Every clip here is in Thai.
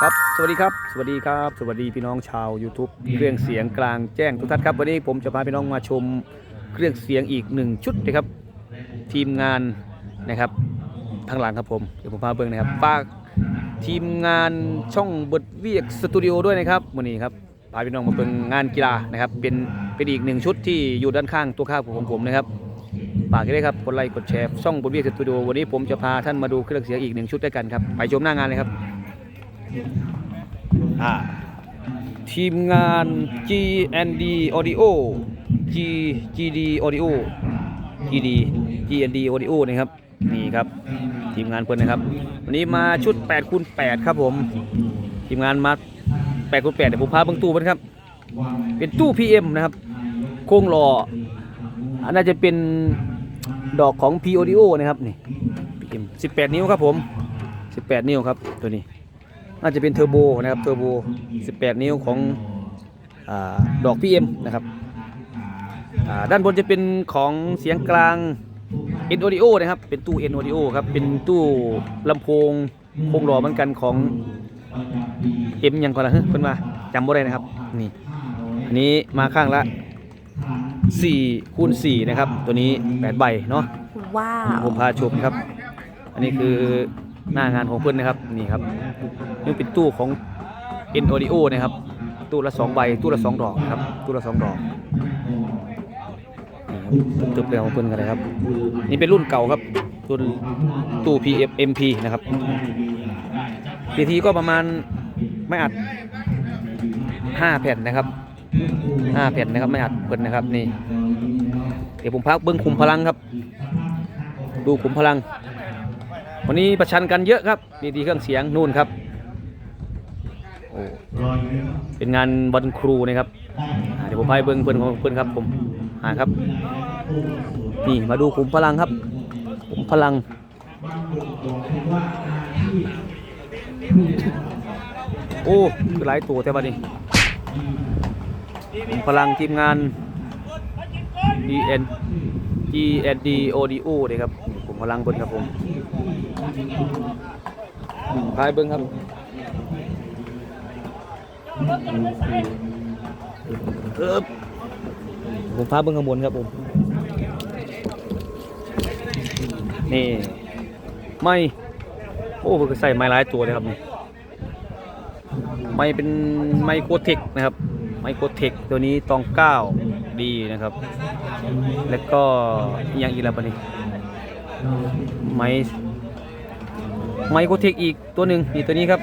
ครับสวัสดีครับ สวัสดีครับ สวัสดีพี่น้องชาว YouTube เครื่องเสียงกลางแจ้งทุกท่านครับ วันนี้ผมจะพาพี่น้องมาชมเครื่องเสียงอีกหนึ่งชุดนะครับ ทีมงานนะครับทางหลังครับผมเดี๋ยวผมพาเบิ้งนะครับฝากทีมงานช่องบทเวียกสตูดิโอด้วยนะครับวันนี้ครับพาพี่น้องมาเบิ้งงานกีฬานะครับ เป็นเป็นอีกหนึ่งชุดที่อยู่ด้านข้างตัวข้าของผมนะครับฝากกันด้วยครับกดไลค์กดแชร์ช่องบนเวียกสตูดิโอวันนี้ผมจะพาท่านมาดูเครื่องเสียงอีกหนึ่งชุดด้วยกันครับไปชมหน้างานเลยครับ อ่าทีมงาน GND Audio G GD Audio GD GND Audio นะครับ นี่ครับ ทีมงานเพื่อนนะครับ วันนี้มาชุด8คูณ8ครับผม ทีมงานมา8คูณ8เดี๋ยวผมพาเบิ่งตู้เพิ่นครับ เป็นตู้ PM นะครับ โครงหล่ออันน่าจะเป็นดอกของ P Audio นะครับนี่ PM 18 นิ้วครับผม 18 นิ้วครับตัวนี้ น่าจะเป็นเทอร์โบนะครับเทอร์โบ 18 นิ้วของอาดอก PM นะครับอ่าด้านบนจะเป็นของเสียงกลาง N Audio นะครับ เป็นตู้ N Audio ครับ เป็นตู้ลำโพงโครงหล่อเหมือนกันของ M ยังก่อนละเฮ้ยเพิ่นมาจำบ่ได้นะครับ นี่ อันนี้มาข้างละ4คูณ4นะครับ ตัวนี้ 8 ใบเนาะว้าวผมพาชมครับ อันนี้คือ หน้างานของเพื่อนนะครับนี่ครับนี่เป็นตู้ของ N Audio นะครับ ตู้ละ2ใบตู้ละ2ดอกนะครับตู้ละ2ดอกนี่ครับตึบๆเลยของเพื่อนกันเลยครับ นี่เป็นรุ่นเก่าครับรุ่นตู้ PF MP นะครับทีทีก็ประมาณไม่อัด5แผ่นนะครับ5แผ่นนะครับไม่อัดเพิ่นนะครับนี่เดี๋ยวผมพักเบิ้งคุมพลังครับ ดูขุมพลัง วันนี้ประชันกันเยอะครับดีดีเครื่องเสียงนู่นครับโอ้เป็นงานวันครูนะครับเดี๋ยวผมพาไปเบิ้งเพื่อนของเพื่อนครับผมหาครับ นี่มาดูขุมพลังครับขุมพลังโอ้คือหลายตัวแต่บัดนี้ขุมพลังทีมงาน DN GND Audio เลยครับ ผมพลังเบิ้งครับผมพายเบิ้งครับเอบผมพาเบิ้งข้างบนครับผม นี่ไม่โอ้เพิ่งใส่ไม้หลายตัวเลยครับนี่ไม้เป็นไมโครเทคนะครับไมโครเทคตัวนี้ตองเก้าดีนะครับ แล้วก็อีกอย่างอีกแล้วปะนี่ ไม้ไมโครเทคอีกตัวหนึ่งนี่ตัวนี้ครับ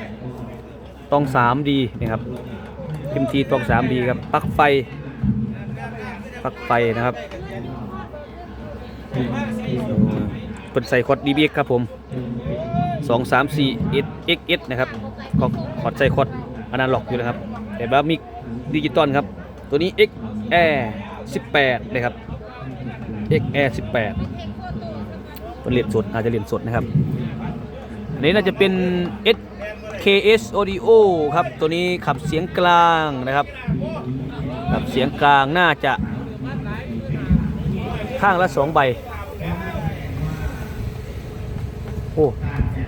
ตองสามดีนะครับพิมทีตองสามดีครับปลั๊กไฟปลั๊กไฟนะครับเป็นใส่คอร์ด DBX ครับผม 2 3 4 SXS นะครับก็คอร์ดใส่คอร์ดอนาล็อกอยู่นะครับ แต่ว่ามีดิจิตอลครับ ตัวนี้ XR 18เลยครับ XR 18 เป็นเหรียญสดอาจจะเหรียญสดนะครับ อันนี้น่าจะเป็น SKS Audio ครับ ตัวนี้ขับเสียงกลางนะครับ ขับเสียงกลางน่าจะ ข้างละสองใบ โอ้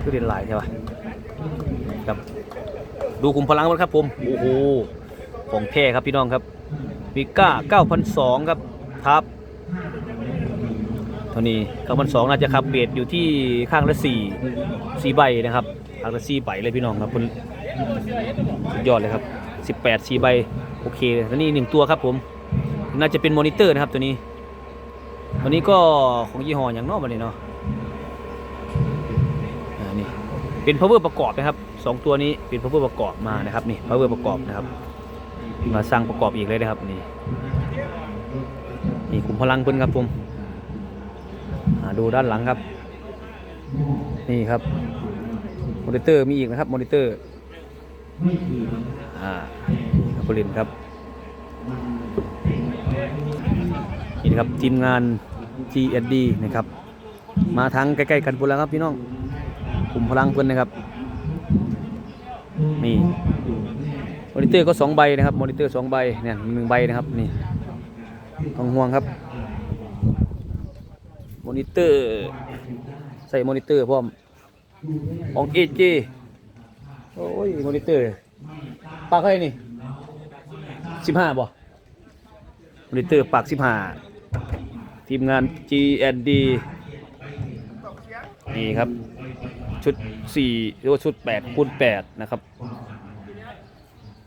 คือเด่นหลายใช่ปะครับ ดูคุมพลังมันครับผม โอ้โห ของแท้ครับพี่น้องครับวิก้า9,002 ครับทับ เท่านี้9,002น่าจะขับเบียดอยู่ที่ข้างละ4 4ใบนะครับข้างละ4ใบเลยพี่น้องครับคุณสุดยอดเลยครับ18 4ใบโอเคเลยตัวนี้หนึ่งตัวครับผม น่าจะเป็นมอนิเตอร์นะครับตัวนี้ตัวนี้ก็ของยี่ห้ออย่างนอกมาเลยเนาะอ่านี่เป็น power ประกอบนะครับสองตัวนี้เป็น power ประกอบมานะครับนี่ power ประกอบนะครับมาสร้างประกอบอีกเลยนะครับนี่นี่ขุมพลังเพิ่นครับผม ดูด้านหลังครับ นี่ครับมอนิเตอร์มีอีกนะครับมอนิเตอร์อ่าผลิตครับนี่นะครับทีมงาน GSD นะครับ มาทางใกล้ๆกันพุ่นแล้วครับพี่น้องขุมพลังเพิ่อนนะครับนี่มอนิเตอร์ก็สองใบนะครับมอนิเตอร์สองใบเนี่ยหนึ่งใบนะครับนี่ต้องห่วงครับ นิเตอร์ ใส่มอนิเตอร์พร้อมของ AJ โอ้ยมอนิเตอร์ปากเท่าไหร่นี่สิบห้าบ่มอนิเตอร์ปากสิบห้าทีมงาน G&D นี่ครับ ชุด4หรือว่าชุด8คูณ8นะครับ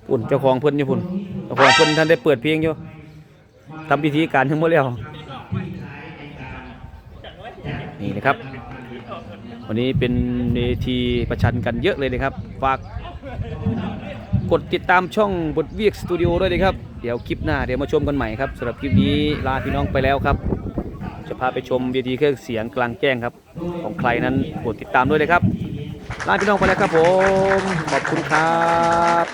ปุ่นเจ้าของเพิ่นอยู่พุ่นเจ้าของเพิ่นท่านได้เปิดเพลงอยู่ทำพิธีการทั้งหมดแล้ว นี่นะครับ วันนี้เป็นเวทีประชันกันเยอะเลยนะครับ ฝากกดติดตามช่องบทเวียกสตูดิโอด้วยนะครับ เดี๋ยวคลิปหน้าเดี๋ยวมาชมกันใหม่ครับสำหรับคลิปนี้ลาพี่น้องไปแล้วครับ จะพาไปชมเวทีเครื่องเสียงกลางแจ้งครับ ของใครนั้นกดติดตามด้วยเลยครับลาพี่น้องไปแล้วครับผม ขอบคุณครับ